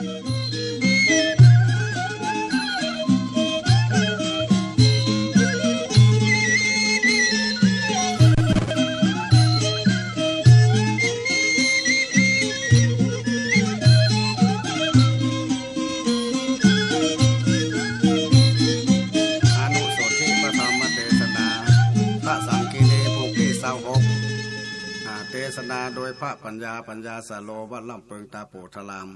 เทศนาพระสังคีนีภูกที่เศร้าหกอ่าเทศนาโดยพระปัญญาปัญญาสโลวัดลำเปิงตาโปธาราม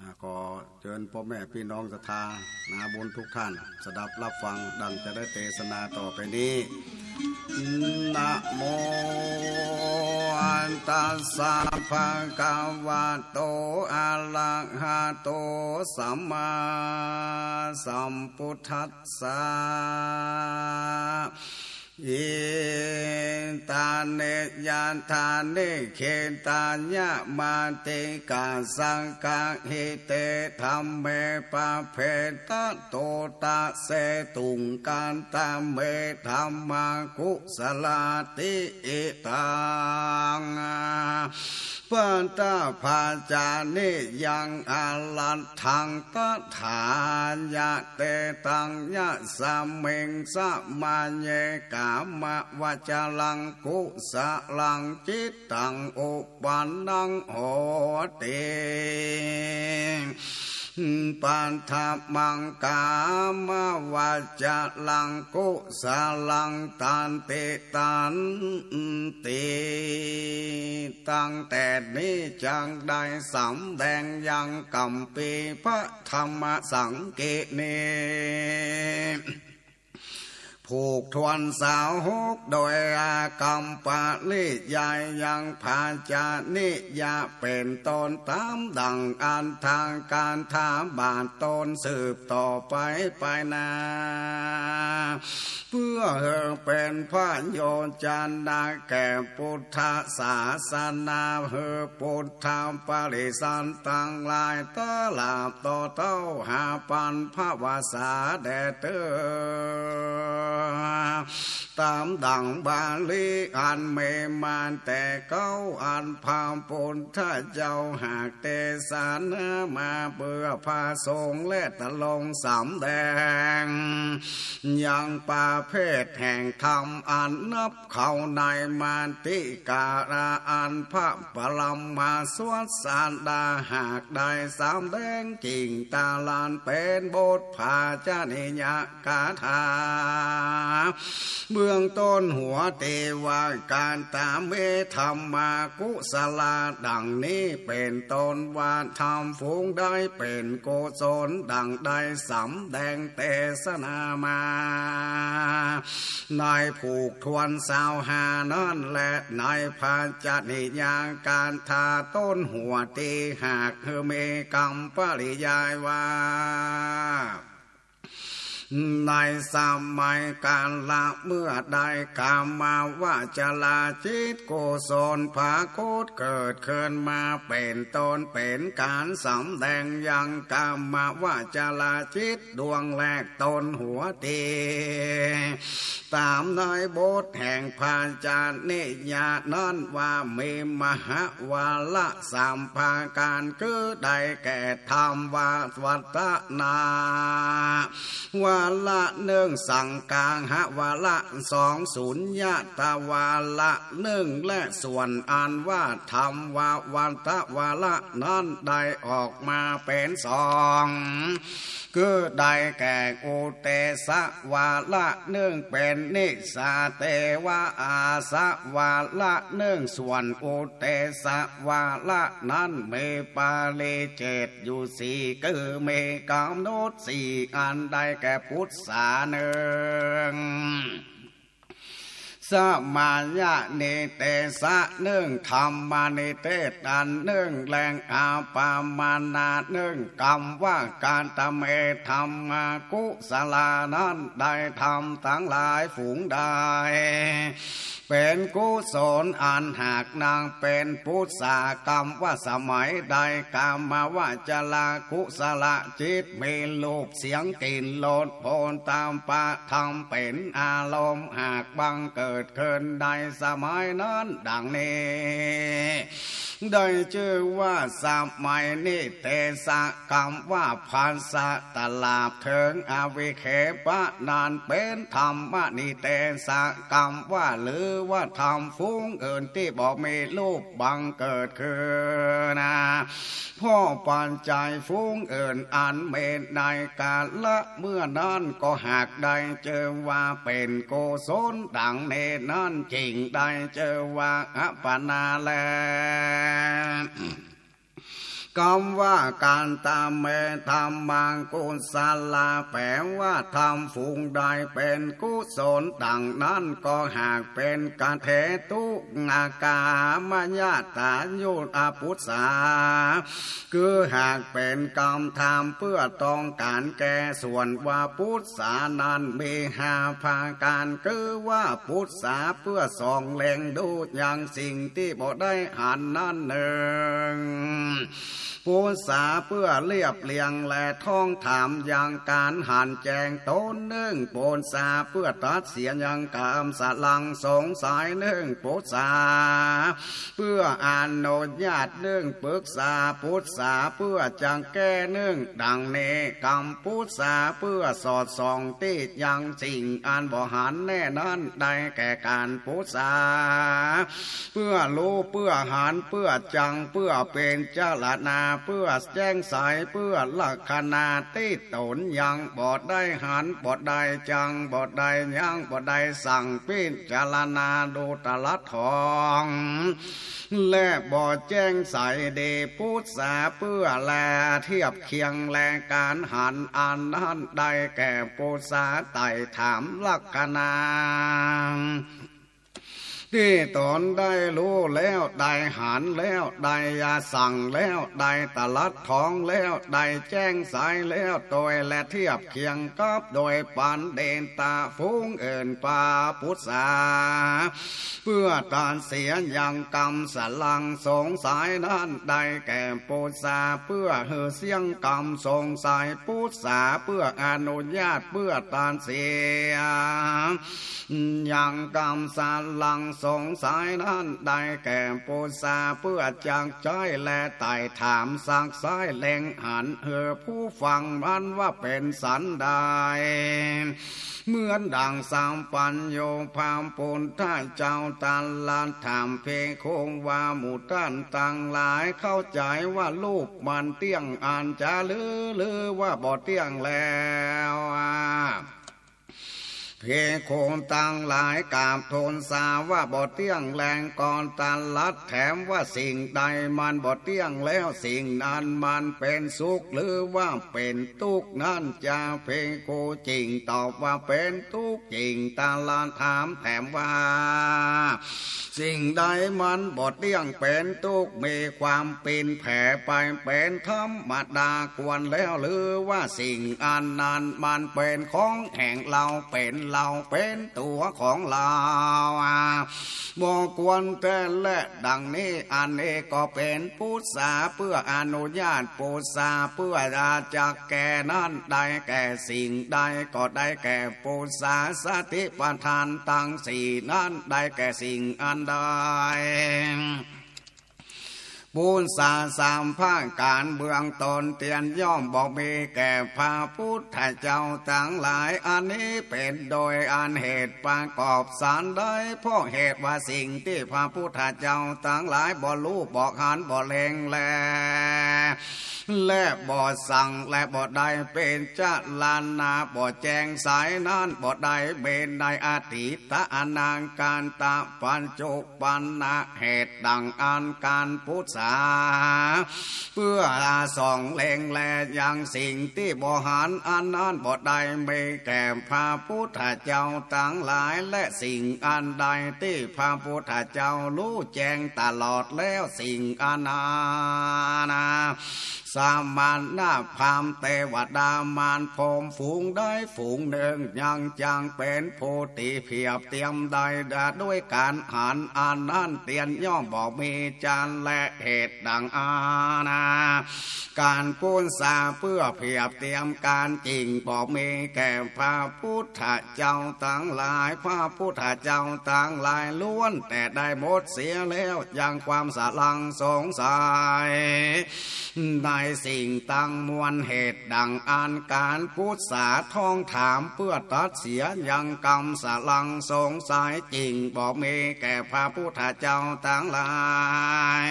อ่าขอเชิญพ่อแม่พี่น้องศรัทธานาบุญทุกท่าน สดับรับฟังดังจะได้เทศนาต่อไปนี้นะโมอันตัสสะภะคะวะโตอะระหะโตสัมมาสัมพุทธัสสะ อิตาเนยะทาเนเขตายะมาเตกาสังกาหิเตธรรมเมปะเพตะโตตะเสตุงการตามเมธรรมากุสลาติอิตัง ปัญตาภาจานิยังอาลันทังตถานยะเตตังยะสัมเมงสะมาเยกามะวะจลังกุสะลังจิตตังอุปันนังโหติ ปันทามังกามวาจาลังกุสาลังตันติตันติตั้งแต่นี้จังได้สำแดงยังกัมปีพระธรรมสังเกเน ผูกทวนสาวหกโดยอากรรมปาลิยายยังพาจานิยาเป็นตนตามดังอันทางการถามบานตนสืบต่อไปไปนา เพื่อเธอเป็นพระโยจันดาแก่พุทธศาสนาเธอพุทธปริสันตังลายตลาบต่อเต้าหาปันพระวาสาแดเตอตามดังบาลีอันเมมานแต่เก้าอันพามปุนถ้าเจ้าหากเตสานมาเบื่อพาทรงและตะลงสำแดง ยังป่าเพศแห่งธรรมอันนับเข้าในมานติการาอันพระปรมมาสวดสารดาหากได้สามแดงจริงตาลานเป็นบทภาจานิยกาถาเบื้องต้นหัวเทวาการตามเวธรรมากุสลาดังนี้เป็นตนว่าทำฟูงได้เป็นโกศลดังได้สำแดงเตสนามา นายผูกทวนสาวหานั่นและนายพาจนิยางการทาต้นหัวตีหากเฮเมกรรมปริยายว่า ในสมัยกาละเมื่อได้กามมาว่าจะลาจิตโกศลภาโคตเกิดขึ้นมาเป็นตนเป็นการสำแดงยังกามมาว่าจะลาจิตดวงแรกตนหัวเตตามในบทแห่งพาจารนิยานั่นว่ามีมหาวาละสามภาการคือได้แก่ธรรมวาวัตนาว่าละเนื่องสั่งกลางหะวาละสองศูนย์ยะตาวาละเนื่องและส่วนอันว่าธรรมวาวันตะวาละนั้นได้ออกมาเป็นสอง คือได้แก่อุเตสะวาละเนื่องเป็นนิสาเตวะอาสะวาละเนื่องส่วนอุเตสะวาละนั้นเมปาเลเจตอยู่สี่คือเมกามโนดสี่อันได้แก่พุทธาหนึ่ง สมาญะเนเตสะหนึ่งธรรมานิเตตันหนึ่งแรงอาปามานาหนึ่งกรรมว่าการตะเมธรรมากุสลานั้นได้ทำทั้งหลายฝูงได้เป็นกุศลอันหากนางเป็นพุทธากรรมว่าสมัยใดกรรมมาว่าจะลากุสละจิตมีลูกเสียงกลิ่นโลดโพนตามปะทำเป็นอารมณ์หากบังเกิดขึ้นในสมัยนั้นดังนี้ ได้เจอว่าสมัยนี้เตสะกรรมว่าพันสะตลาบเถิงอาวิเคปะนานเป็นธรรมนิเตสะกรรมว่าหรือว่าทำฟุ้งเอินที่บอกมีรูปบังเกิดขึ้นนะพ่อปันใจฟุ้งเอินอันเมนในกาละเมื่อนั้นก็หากได้เจอว่าเป็นโกศลดังเนนั้นจริงได้เจอว่าอัปนาแล Amen. คำว่าการตามเมธรรมังกุศลาแปลว่าทำฝูงใดเป็นกุศลดังนั้นก็หากเป็นการเทตุงากามญาตายุตอปุษาคือหากเป็นกรรมทำเพื่อต้องการแก่ส่วนว่าพุทธานั้นมีหาภาการคือว่าพุทธาเพื่อส่องเล็งดูอย่างสิ่งที่บ่ได้หันนั่นหนึ่งปูษาเพื่อเรียบเรียงและท่องถามอย่างการหันแจงตนหนึ่งปูษาเพื่อตัดเสียงอยังกามสลังสงสัยหนึ่งปูษาเพื่ออ่านโนญาตหนึ่งปรึกษาพุทธาเพื่อจังแก้หนึ่งดังเนกรรมพุทธาเพื่อสอดส่องติดยังสิ่งอันบ่หันแน่นั้นได้แก่การพุทธาเพื่อรู้เพื่อหันเพื่อจังเพื่อเป็นเจ้าละนาเพื่อแจ้งสายเพื่อลักษณะที่ตนยังบอดได้หันบอดได้จังบอดได้ยังบอดได้สั่งพิจารณาดูตลัดทองและบอดแจ้งสายเดพุทธาเพื่อแลเทียบเคียงแลการหันอันนั้นได้แก่ปุษาไต่ถามลักษณะ ที่ตนได้รู้แล้วได้หันแล้วได้ยาสั่งแล้วได้ตลัดทองแล้วได้แจ้งสายแล้วโดยและเทียบเคียงกับโดยปันเดนตาฟุ้งเอินปาพุทธาเพื่อตานเสียอยังกรรมสลังสงสัยนั้นได้แก่ปุษาเพื่อเฮือเสียงกรรมสงสัยพุทธาเพื่ออนุญาตเพื่อตานเสียอยังกรรมสลังสงสัยนั้นได้แก่ปุษาเพื่อจังใจและไต่ถามสักซ้ายแหลงหันเออผู้ฟังมันว่าเป็นสันใดเหมือนดังสามปัญโยพามปุนท่าเจ้าตันลานถามเพคงว่าหมู่ท่านต่างหลายเข้าใจว่าลูกมันเตี้ยงอ่านจะลือลือว่าบ่เตี้ยงแล้วอะ เพโคงตังหลายกาบโทนสาว่าบ่เตี้ยงแรงก่อนตันลัดแถมว่าสิ่งใดมันบ่เตี้ยงแล้วสิ่งนั้นมันเป็นสุขหรือว่าเป็นทุกข์นั่นจะเพโคจริงตอบว่าเป็นทุกข์จริงตาลานถามแถมว่า สิ่งใดมันบ่เตี้ยงเป็นทุกข์มีความเป็นแผ่ไปเป็นธรรมดาควรแล้วหรือว่าสิ่งอันนั้นมันเป็นของแห่งเราเป็นเราเป็นตัวของเราบอกควรแต่และดังนี้อันนี้ก็เป็นพุทธาเพื่ออนุญาตปุษาเพื่ออาจากแก่นั้นได้แก่สิ่งใดก็ได้แก่ปุษาสติปัฏฐานตั้งสี่นั้นได้แก่สิ่งอันใด ปูนสาสามภาคการเบื้องตนเตียนย่อมบอกมีแก่พระพุทธเจ้าทั้งหลาย อันนี้เป็นโดยอันเหตุประกอบสารได้เพราะเหตุว่าสิ่งที่พระพุทธเจ้าทั้งหลายบ่รู้บอกหันบ่เลงแลและบ่สั่งและบ่ได้เป็นเจ้าลานนาบ่แจงสายนั้นบ่ได้เบนในอติตะอนังการตะปัญจุปันนะเหตุดังอันการพุทธา เพื่ออาส่องเล็งแลอย่างสิ่งที่บหันอันนั้นบดใดไม่แก่พระพุทธเจ้าทั้งหลายและสิ่งอันใดที่พระพุทธเจ้ารู้แจ้งตลอดแล้วสิ่งอันนานา สามานหน้าพามเตวดามานพรมฝูงได้ฝูงหนึ่งยังจังเป็นโพติเพียบเตรียมได้ดาด้วยการหันอ่านนั่นเตียนย่อมบอกมีจานและเหตุดังอาณาการปูนสาเพื่อเพียบเตรียมการจริงบอกมีแก่พระพุทธเจ้าตั้งหลายพระพุทธเจ้าตั้งหลายล้วนแต่ได้หมดเสียแล้วยังความสลังสงสัยในสิ่งตั้งมวลเหตุดังอันการพุทธสาท่องถามเพื่อตัดเสียยังกรรมสลังสงสัยจริงบอกมีแก่พระพุทธเจ้าตั้งหลาย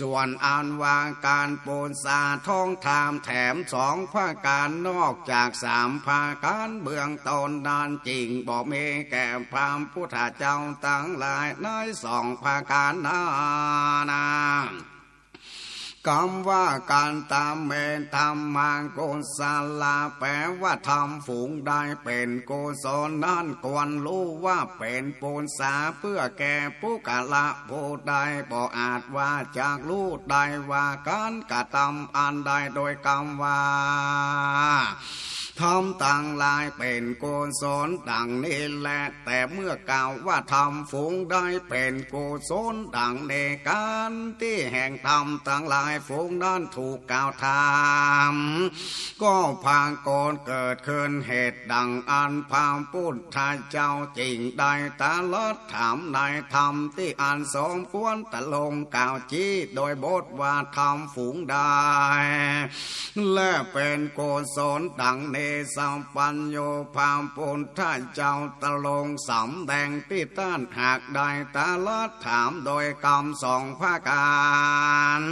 ส่วนอันวางการปูนสาท่องถามแถมสองภาการนอกจากสามภาการเบื้องตนนานจริงบอกมีแก่พระพุทธเจ้าตั้งหลายในสองภาการนานา คำว่าการตามเมนธรรมังโกศลาแปลว่าทำฝูงได้เป็นโกศลนั่นควรรู้ว่าเป็นปูนสาเพื่อแก่ผู้กะละผู้ใดบ่อาจว่าจากรู้ได้ว่าการกระทำอันใดโดยกรรมว่า ทำต่างลายเป็นโกุศลดังนี้แหละแต่เมื่อกล่าวว่าทำฝูงได้เป็นโกศลดังในการที่แห่งธรรมต่างลายฝูงนั้นถูกกล่าวทำก็พางโกนเกิดขึ้นเหตุดังอันพามพุทธเจ้าจริงได้ตาลดถามในธรรมที่อันสมควรตะลงกล่าวจี้โดยบทว่าทำฝูงได้และเป็นโกศลดังเนสัมปัญโยพาปุณท่าเจ้าตะลงสำแดงที่ต้านหากได้ตาลดถามโดยกรรมสองภาการ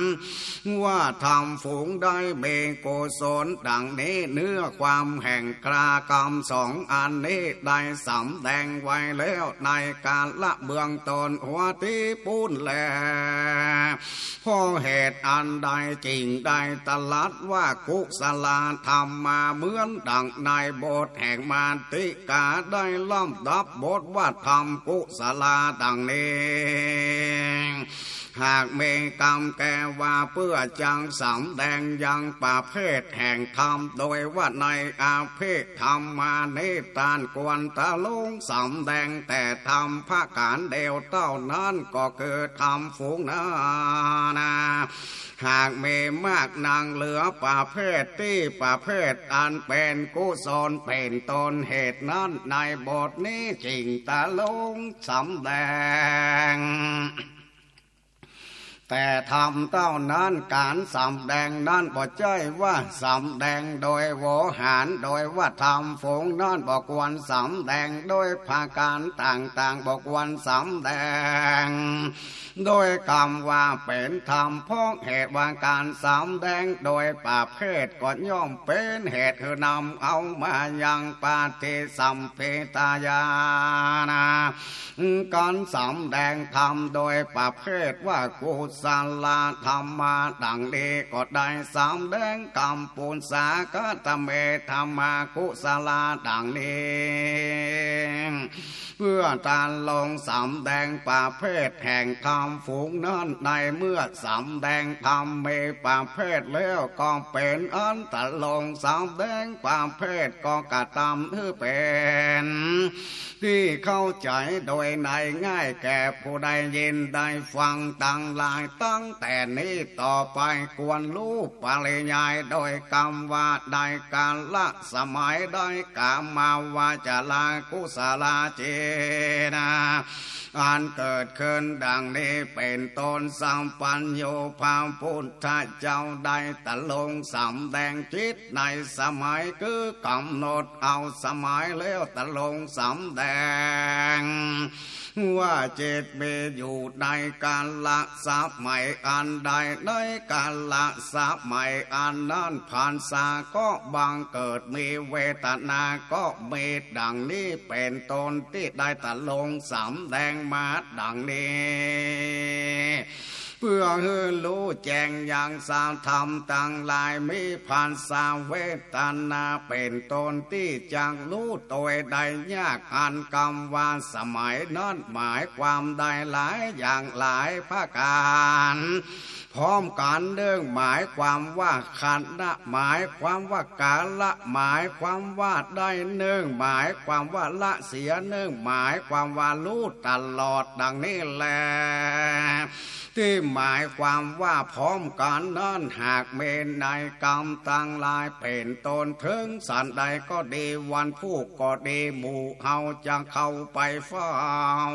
ว่าทำฝูงได้เบโกศลดังนี้เนื้อความแห่งกรากรรมสองอันนี้ได้สำแดงไว้แล้วในการละเบื้องตนหัวที่ปูนแลพราะเหตุอันใดจริงได้ตลัดว่ากุศลาธรรมมาเหมือนดังในบทแห่งมารติกาได้ล่ำดับบทว่าทำกุศลาดังนี้หากเมกรรมแกว่าเพื่อจังสำแดงยังป่าเพศแห่งธรรม โดยว่าในอาเพศธรรมมาเนตานกวนตะลงสำแดงแต่ธรรมภาการเดียวเท่านั้นก็คือธรรมฝูงนานาหากมีมากนางเหลือป่าเพศที่ป่าเพศอันเป็นกุศลเป็นตนเหตุนั้นในบทนี้จริงตะลงสำแดง แต่ทำเต้านั้นการสำแดงนั้นบ่ใจว่าสำแดงโดยโวหารโดยว่าทำฝงนั้นบ่ควรสำแดงโดยภาการต่างๆบ่ควรสำแดง โดยคำว่าเป็นธรรมพราะเหตุว่าการสำแดงโดยป่าเพศก็ย่อมเป็นเหตุคือนำเอามายังปาฏิสัมเพตายานา การสำแดงธรรมโดยประเภทว่ากุศลธรรมมาดังนี้ก็ได้สำแดงกรรมปุญสากตเมธรรมากุศลดังนี้ เพื่อตานลงสำแดงป่าเพศแห่งธรรมฝูงนั้นในเมื่อสำแดงธรรมเมป่าเพศแล้วก็เป็นอันตะลงสำแดงป่าเพศก็กระทำให้เป็นที่เข้าใจโดยในง่ายแก่ผู้ใดยินได้ฟังตั้งหลายตั้งแต่นี้ต่อไปควรรู้ปริยายโดยกรรมว่าได้การละสมัยได้กามาวาจาลากุศลาเจนะ อันเกิดขึ้นดังนี้เป็นตนสัมปัญโยพาพุทธเจ้าได้ตะลงสำแดงจิตในสมัยคือกำหนดเอาสมัยแล้วตะลงสำแดง ว่าเจตเมอยู่ในการละสับใหม่อันใดในการละสับใหม่อันนั้นผ่านสาก็บังเกิดมีเวทนาก็มีดังนี้เป็นตนที่ได้ตะลงสำแดงมาดังนี้เพื่อให้รู้แจ้งอย่างสาธรรมต่างหลายมีผ่านสาเวทนาเป็นตนที่จังรู้ตัวใดยากอันกรรมว่าสมัยนั้นหมายความได้หลายอย่างหลายภาการ พร้อมการเรื่องหมายความว่าขันนะหมายความว่ากาละหมายความว่าได้เนื่องหมายความว่าละเสียเนื่องหมายความว่ารู้ตลอดดังนี้แหละที่หมายความว่าพร้อมกันนั้นหากเมนในกรรมตั้งลายเป็นตนถึงสันใดก็ดีวันผู้ก็ดีหมู่เฮาจะเข้าไปฟ้า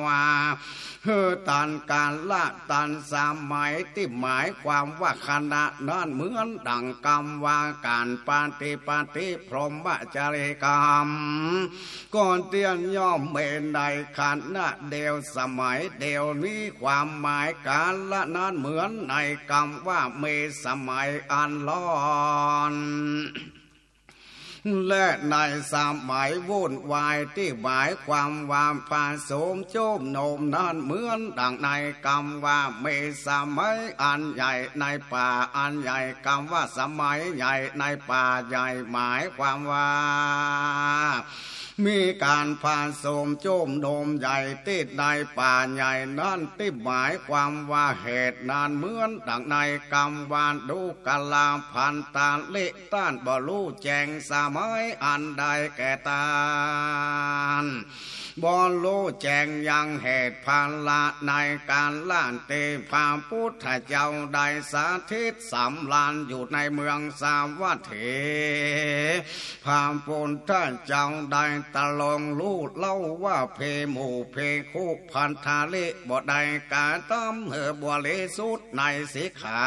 วาเฮือตันการละตันสามหมายที่หมายความว่าขณะนั้นเหมือนดังกรรมว่าการปฏิปฏิพรหมจริกรรมก่อนเตียนย่อมเมนในขันนะเดียวสมัยเดียวนี้ความหมายการละนั้นเหมือนในกรรมว่าเมสมัยอันร้อนและในสมัยวุ่นวายที่หมายความว่าผาสมโจมโนมนั้นเหมือนดังในกรรมว่าเมสมัยอันใหญ่ในป่าอันใหญ่กรรมว่าสมัยใหญ่ในป่าใหญ่หมายความว่า มีการผ่านโสมโจมโดมใหญ่ติดในป่าใหญ่นั่นที่หมายความว่าเหตุนานเหมือนดังในกำวานดูกลาพันตาเละต้านบลูแจงสมัยอันใดแก่ตาน บอลลูแจงยังเหตุพันละในการล้านเตพาพุทธเจ้าได้สาธิตสำลานอยู่ในเมืองสามวัตถีพาพุทธเจ้าได้ตะลงลูดเล่าว่าเพหมู่เพคุพันธาลิบ่ได้กาต้อมเหือบวเลสุดในสิขา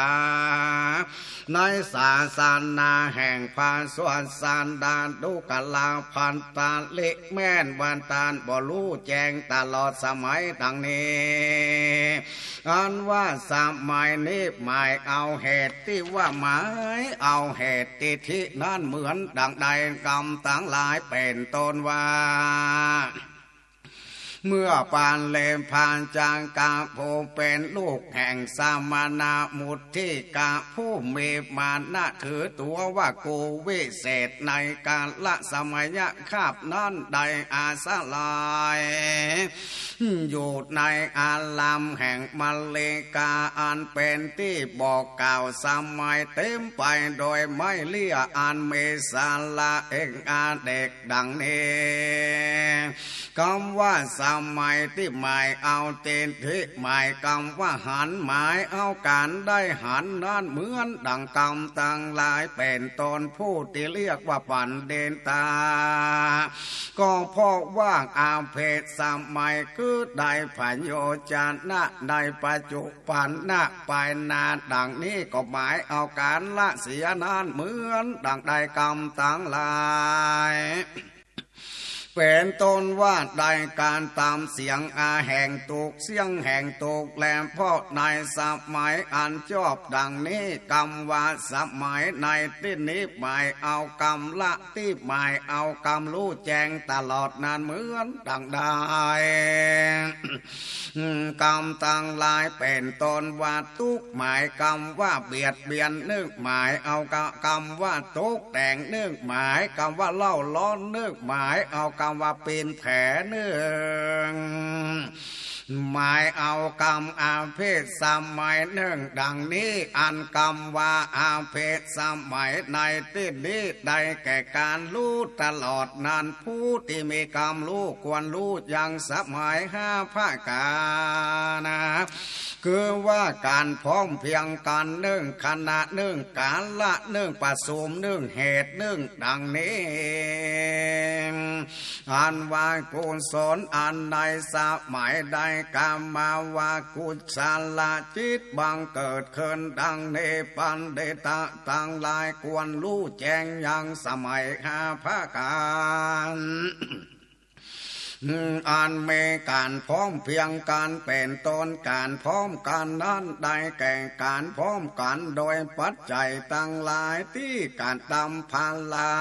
ในศาสนาแห่งพาสวนสานดานดูกลาพันตาละแม่นวันตานบ่รู้แจ้งตลอดสมัยดังนี้อันว่าสมัยนี้หมายเอาเหตุที่ว่าหมายเอาเหตุที่ที่นั่นเหมือนดังใดกรรมต่างหลายเป็นต้นว่า เมื่อปานเลมพานจางกาผู้เป็นลูกแห่งสามานามุที่กาผู้มีมานะถือตัวว่ากูวิเศษในการละสมัยคาบนั้นใดอาสาลายอยู่ในอาลามแห่งมาเลกาอันเป็นที่บอกกล่าวสมัยเต็มไปโดยไม่เลี่ยอันเมสาละเองอาเด็กดังนี้คำว่าสมัยที่หมายเอาเตนทิหมายคำว่าหันหมายเอาการได้หันนั้นเหมือนดังกรรมต่างหลายเป็นตนผู้ที่เรียกว่าปันเดนตา ก็เพราะว่าอาเพศสมัยคือได้ผันโยจานะในปัจจุบันนะไปนานดังนี้ก็หมายเอาการละเสียนานเหมือนดังได้กรรมต่างหลาย เป็นต้นว่าได้การตามเสียงอาแห่งตุกเสียงแห่งตุกแหลมพราะในสมัยอันชอบดังนี้กรรมว่าสมัยในที่นี้หมายเอากรรมละที่หมายเอากรรมรู้แจ้งตลอดนานเหมือนดังได้กรรมต่างหลายเป็นตนว่าทุกหมายกรรมว่าเบียดเบียนนึกหมายเอากรรมว่าทุกแต่งนึกหมายกรรมว่าเล่าล้อนนึกหมายเอาคำว่าเป็นแผลเนื่อง หมายเอากรรมอาเพศสมัยหนึ่งดังนี้อันกรรมว่าอาเพศสมัยในที่นี้ได้แก่การรู้ตลอดนานผู้ที่มีกรรมรู้ควรรู้อย่างสมัยห้าภาคกานะคือว่าการพร้อมเพียงกันหนึ่งขณะหนึ่งการละหนึ่งประสมหนึ่งเหตุหนึ่งดังนี้อันว่ากุศลอันใดสมัยใดการมาว่ากุศลจิตบังเกิดขึ้นดังเนปันเดตะตังลายควรรู้แจ้งยังสมัยหาภาการ อันเมการพร้อมเพียงการเป็นตนการพร้อมกันนั้นได้แก่การพร้อมกันโดยปัจจัยตั้งหลายที่การตำพันลา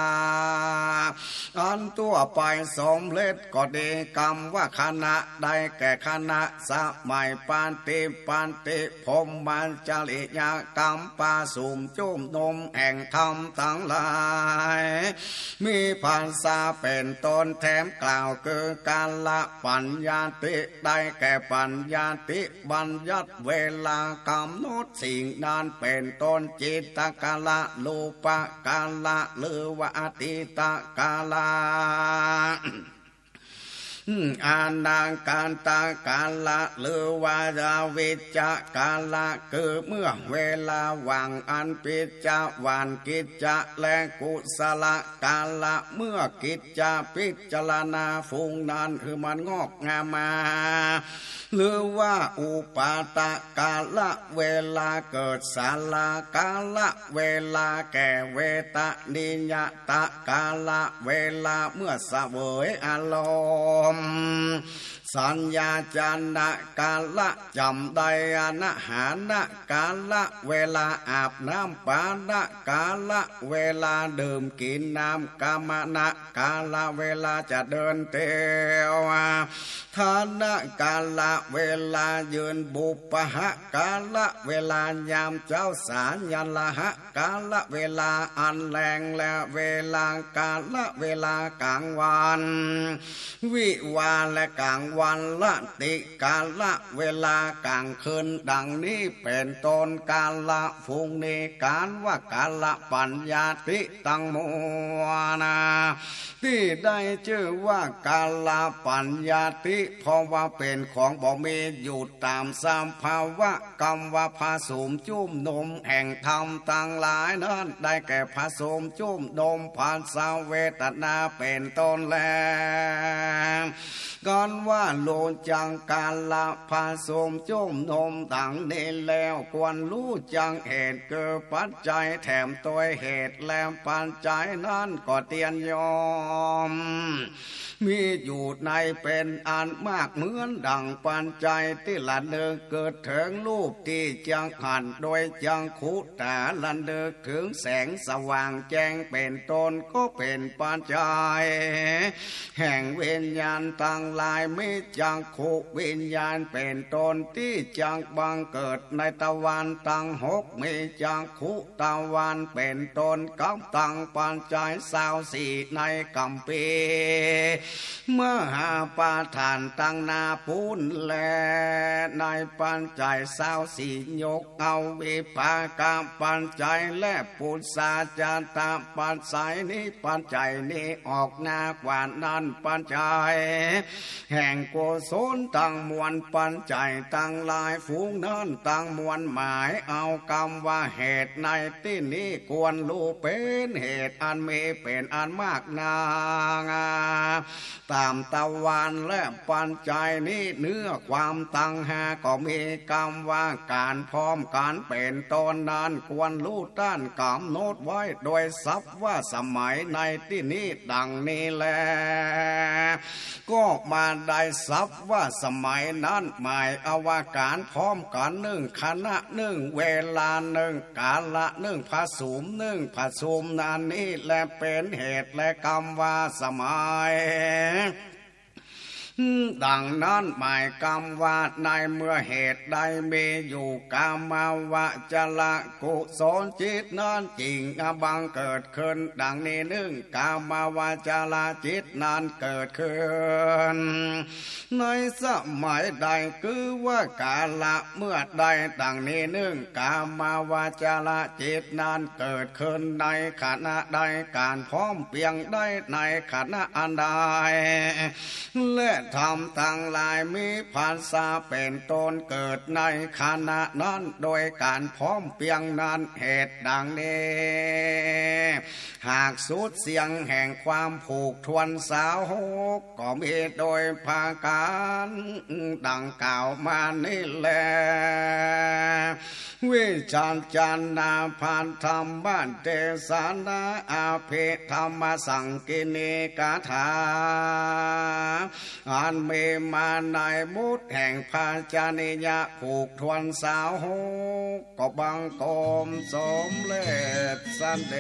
อันตัวไปสมเล็จก็ดีกรรมว่าคณะได้แก่คณะสมัยปานติปานติพรมมันจริยกรรมปาสุมจุ่มนมแห่งธรรมทั้งหลาย มีภาษาเป็นตนแถมกล่าวคือกาละปัญญาติได้แก่ปัญญาติบัญญัติเวลากำหนดสิ่งนั้นเป็นต้นจิตตกาละลูปกาละหรือว่าอติตกาละ อานังการตากาละหรือว่าาวิจากาละคือเมื่อเวลาว่างอันปิจาวันกิจจะและกุศลกาละเมื่อกิจจะพิจารณาฟุงนั้นคือมันงอกงามมาหรือว่าอุปาตกาละเวลาเกิดสาลากาละเวลาแก่เวตานิยตกาละเวลาเมื่อสเวยอารมณ์สัญญาจันนะกาละจำได้อนะหานะกาละเวลาอาบน้ำปานะกาละเวลาดื่มกินน้ำกามนะกาละเวลาจะเดินเตวทานะกาละเวลาเยืนบุปหะกาละเวลายามเจ้าสารยันละหะกาละเวลาอันแรงและเวลากาละเวลากลางวัน วิวาและกลางวันละติกาละเวลากลางคืนดังนี้เป็นตนกาละฟุงนีการว่ากาละปัญญาติตังมัวนาที่ได้ชื่อว่ากาละปัญญาติเพราะว่าเป็นของบ่มีอยู่ตามสามภาวะกรรมว่าผสมจุ่มนมแห่งธรรมต่างหลายนั้นได้แก่ผสมจุ่มนมผ่านสาวเวทนาเป็นต้นแล้วก่อนว่าโลจังกาละผสมจมนมต่างนี้แล้วควรรู้จังเหตุเกิดปัจจัยแถมตัวเหตุแล้วปัจจัยนั้นก็เตียนยอม มีอยู่ในเป็นอันมากเหมือนดังปันใจที่ละเดิกเกิดถึงรูปที่จังหันโดยจังคุตาลันเดิกถึงแสงสว่างแจ้งเป็นตนก็เป็นปันใจแห่งเวียญญาณต่างหลายไม่จังคุวิญญาณเป็นตนที่จังบังเกิดในตะวันตั้งหกมีจังคุตะวันเป็นตนกับตั้งปันใจสาวสี่ในกัมปีเมื่อหาปาทานตั้งนาพูนแลในปันใจสาวสี่ยกเอาวิภากาปันใจและปุษาจารตาปันใจนี้ปันใจนี้ออกหน้ากว่านั้นปันใจแห่งโกศลตั้งมวลปันใจตั้งลายฝูงเนั้นตั้งมวลหมายเอากรรมว่าเหตุในที่นี้ควรรู้เป็นเหตุอันมีเป็นอันมากนางาตามตะวันและปันใจนี้เนื้อความตั้งหาก็มีกรรมว่าการพร้อมการเป็นตนนั้นควรรู้ต้านกำโนดไว้โดยทรัพย์ว่าสมัยในที่นี้ดังนี้แลก็มาได้ทรัพย์ว่าสมัยนั้นหมายอวาการพร้อมกันหนึ่งคณะหนึ่งเวลาหนึ่งกาละหนึ่งผสมหนึ่งผสมนานนี้และเป็นเหตุและกรรมว่าสมัย ดังนั้นหมายกรรมว่าในเมื่อเหตุใดมีอยู่กามาวะจละกุศลจิตนั้นจริงบังเกิดขึ้น ดังนี้หนึ่งกามาวะจละจิตนั้นเกิดขึ้น ในสมัยใดคือว่ากาละเมื่อใดดังนี้หนึ่งกามาวาจาละจิตนั้นเกิดขึ้นในขณะใดการพร้อมเพียงได้ในขณะอันใดและทำต่างหลายมีภาษาเป็นตนเกิดในขณะนั้นโดยการพร้อมเพียงนั้นเหตุดังนี้ หากสุดเสียงแห่งความผูกทวนสาวหกก็มีโดยภาการดังกล่าวมานี่แหละวิจารจารนาพันธรรมบ้านเตสานาอาเพธรรมสังกินีกาถาอันมีมาในมุดแห่งพาจานิยะผูกทวนสาวหกก็บังกมสมเล็จสันเด